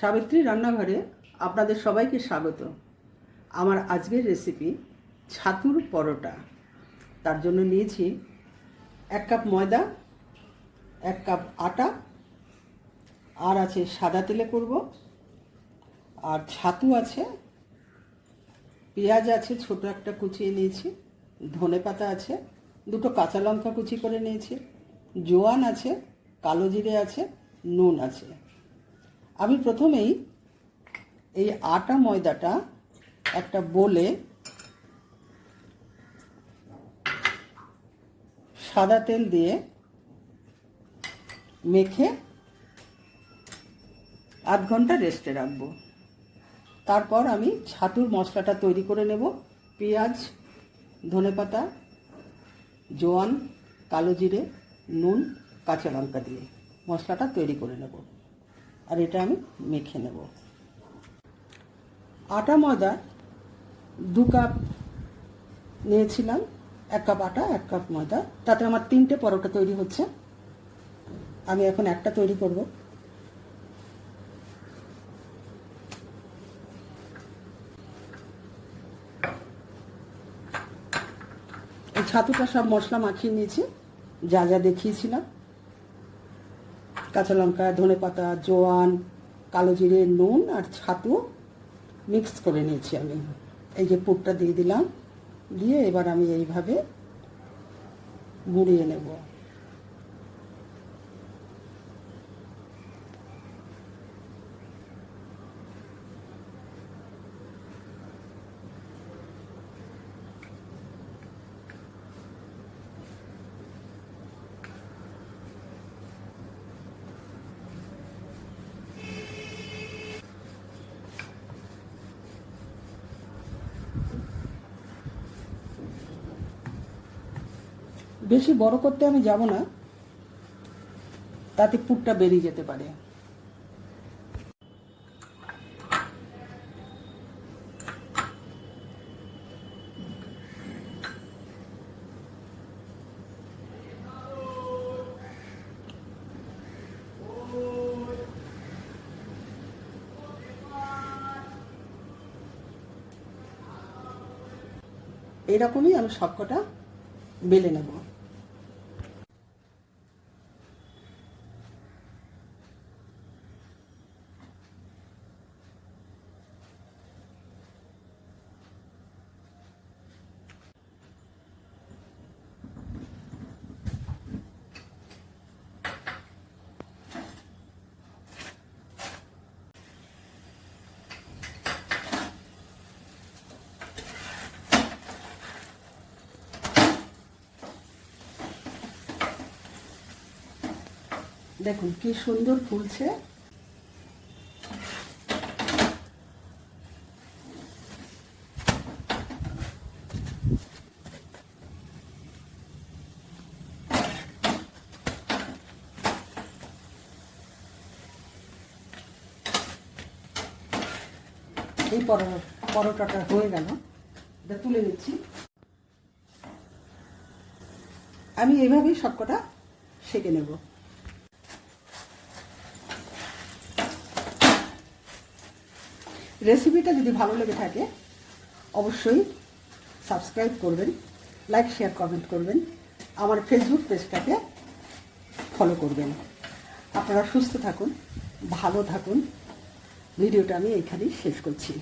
সাবিত্রী রান্নাঘরে আপনাদের সবাইকে স্বাগত। আমার আজকের রেসিপি ছাতুর পরোটা। তার জন্য নিয়েছি এক কাপ ময়দা, এক কাপ আটা, আর আছে সাদা তেলে করব। আর ছাতু আছে, পেঁয়াজ আছে, ছোট একটা কুচিয়ে নিয়েছি ধনে পাতা আছে, দুটো কাঁচা লঙ্কা কুচি করে নিয়েছি, জোয়ান আছে, কালো জিরে আছে, নুন আছে। আমি প্রথমেই এই আটা ময়দাটা একটা বলে সাদা তেল দিয়ে মেখে আধ ঘণ্টা রেস্টে রাখব। তারপর আমি ছাতুর মশলাটা তৈরি করে নেব। পেঁয়াজ ধনেপাতা জোয়ান, কালো জিরে, নুন, কাঁচা লঙ্কা দিয়ে মশলাটা তৈরি করে নেব। আর এটা আমি মেখে নেব। আটা ময়দা দু কাপ নিয়েছিলাম, এক কাপ আটা, এক কাপ ময়দা। তাতে আমার তিনটে পরোটা তৈরি হচ্ছে। আমি এখন একটা তৈরি করব। ছাতুটা সব মশলা মাখিয়ে নিয়েছি, যা যা দেখিয়েছিলাম। কাঁচা লঙ্কা, ধনে পাতা, জোয়ান, কালো জিরে, নুন আর ছাতু মিক্স করে নিয়েছি আমি। এই যে পুরটা দিয়ে দিলাম, দিয়ে এবার আমি এইভাবে গুঁড়িয়ে নেব। বেশি বড় করতে আমি যাব না। তাতে পুরটা বেরিয়ে যেতে পারে। এইরকমই আমি সবকটা বেলে নেব। দেখুন, কি সুন্দর ফুলছে। এই পরো- পরোটাটা হয়ে গেল। এটা তুলে নিচ্ছি। আমি এভাবেই সবকটা সেঁকে নেব। রেসিপিটা যদি ভালো লেগে থাকে, অবশ্যই সাবস্ক্রাইব করবেন, লাইক, শেয়ার, কমেন্ট করবেন, আমার ফেসবুক পেজটাকে ফলো করবেন। আপনারা সুস্থ থাকুন, ভালো থাকুন। ভিডিওটা আমি এইখানেই শেষ করছি।